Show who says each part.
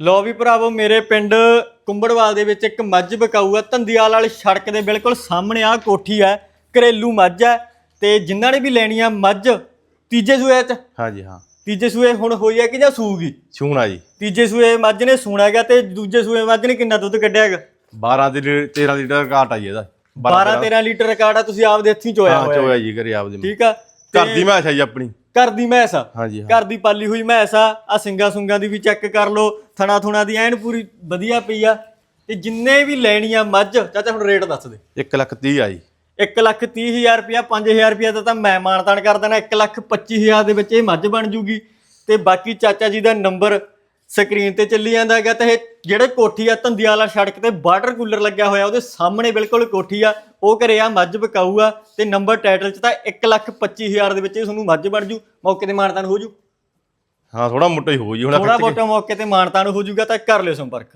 Speaker 1: ਲੋ ਵੀ ਭਰਾਵੋ ਮੇਰੇ ਪਿੰਡ ਕੁੰਬੜਵਾਲ ਦੇ ਵਿੱਚ ਇੱਕ ਮੱਝ ਬਕਾਊ ਆ। ਧੰਦੀਵਾਲ ਵਾਲੀ ਸੜਕ ਦੇ ਬਿਲਕੁਲ ਸਾਹਮਣੇ ਆ ਕੋਠੀ ਹੈ ਘਰੇਲੂ ਮੱਝ ਹੈ ਤੇ ਜਿਨ੍ਹਾਂ ਨੇ ਵੀ ਲੈਣੀ ਆ ਮੱਝ ਤੀਜੇ ਸੂਏ ਚ?
Speaker 2: ਹਾਂਜੀ ਹਾਂ।
Speaker 1: ਤੀਜੇ ਸੂਏ ਹੁਣ ਹੋਈ ਹੈ ਕਿ ਜਾਂ ਸੂਗੀ
Speaker 2: ਛੂਣਾ ਜੀ।
Speaker 1: ਤੀਜੇ ਸੂਏ ਮੱਝ ਨੇ ਸੂਣਾ ਗਿਆ ਤੇ ਦੂਜੇ ਸੂਏ ਮੱਝ ਨੇ ਕਿੰਨਾ ਦੁੱਧ ਕੱਢਿਆ ਹੈਗਾ?
Speaker 2: 12 ਦੀ ਲੀ- 13 ਲੀਟਰ ਘਾਟ ਆ ਜੀ ਇਹਦਾ।
Speaker 1: 12 13 ਲੀਟਰ ਰਿਕਾਰਡ ਆ ਤੁਸੀਂ ਆਪਦੇ ਹੱਥੀਂ ਚੋਇਆ
Speaker 2: ਹਾਂ
Speaker 1: ਹੋਇਆ
Speaker 2: ਚੋਇਆ ਜੀ ਘਰੇ ਆਪਦੇ
Speaker 1: ਠੀਕ ਆ?
Speaker 2: ਘਰ ਦੀ ਮੈਚ ਹੈ ਜੀ ਆਪਣੀ।
Speaker 1: ਘਰ ਦੀ ਮੈਸ ਆ।
Speaker 2: ਹਾਂਜੀ ਹਾਂ।
Speaker 1: ਘਰ ਦੀ ਪਾਲੀ ਹੋਈ ਮੈਸ ਆ। ਆ ਸਿੰਗਾ ਸੁੰਗਾ ਦੀ ਵੀ ਚੈੱਕ ਕਰ ਲਓ। ਥਣਾ ਥੁਣਾ ਦੀ ਐਨ ਪੂਰੀ ਵਧੀਆ ਪਈ ਆ। ਤੇ ਜਿੰਨੇ ਵੀ ਲੈਣੀ ਆ ਮੱਝ ਚਾਚਾ ਹੁਣ ਰੇਟ ਦੱਸ ਦੇ।
Speaker 2: 1 ਲੱਖ 30 ਆ ਜੀ।
Speaker 1: 1 ਲੱਖ 30 ਹਜ਼ਾਰ ਰੁਪਇਆ 5000 ਰੁਪਇਆ ਦਾ ਤਾਂ ਮੈਂ ਮਾਨਤਾਨ ਕਰ ਦੇਣਾ। 1 ਲੱਖ 25 ਹਜ਼ਾਰ ਦੇ ਵਿੱਚ ਇਹ ਮੱਝ ਬਣ ਜੂਗੀ। ਤੇ ਬਾਕੀ ਚਾਚਾ ਜੀ ਦਾ ਨੰਬਰ ਸਕਰੀਨ ਤੇ ਚੱਲੀ ਜਾਂਦਾ ਹੈਗਾ ਤੇ ਇਹ ਜਿਹੜੇ ਕੋਠੀ ਆ ਧੰਦੀਵਾਲ ਵਾਲਾ ਸੜਕ ਤੇ ਵਾਟਰ ਕੂਲਰ ਲੱਗਿਆ ਹੋਇਆ ਉਹਦੇ ਸਾਹਮਣੇ ਬਿਲਕੁਲ ਕੋਠੀ ਆ ਉਹ ਘਰੇ ਆ ਮੱਝ ਬਕਾਊ ਆ ਤੇ ਨੰਬਰ ਟਾਈਟਲ 'ਚ ਤਾਂ 1 ਲੱਖ 25 ਹਜ਼ਾਰ ਦੇ ਵਿੱਚ ਇਹ ਤੁਹਾਨੂੰ ਮੱਝ ਬਣ ਜੂ ਮੌਕੇ ਤੇ ਮਾਨਤਾਨ ਹੋ ਜੂ।
Speaker 2: ਹਾਂ ਥੋੜਾ ਮੋਟਾ ਹੀ ਹੋ ਜੀ ਹੁਣ
Speaker 1: ਥੋੜਾ ਬੋਟਾ ਮੌਕੇ ਤੇ ਮਾਨਤਾਨ ਹੋ ਜੂਗਾ ਤਾਂ ਕਰ ਲਿਓ ਸੰਪਰਕ।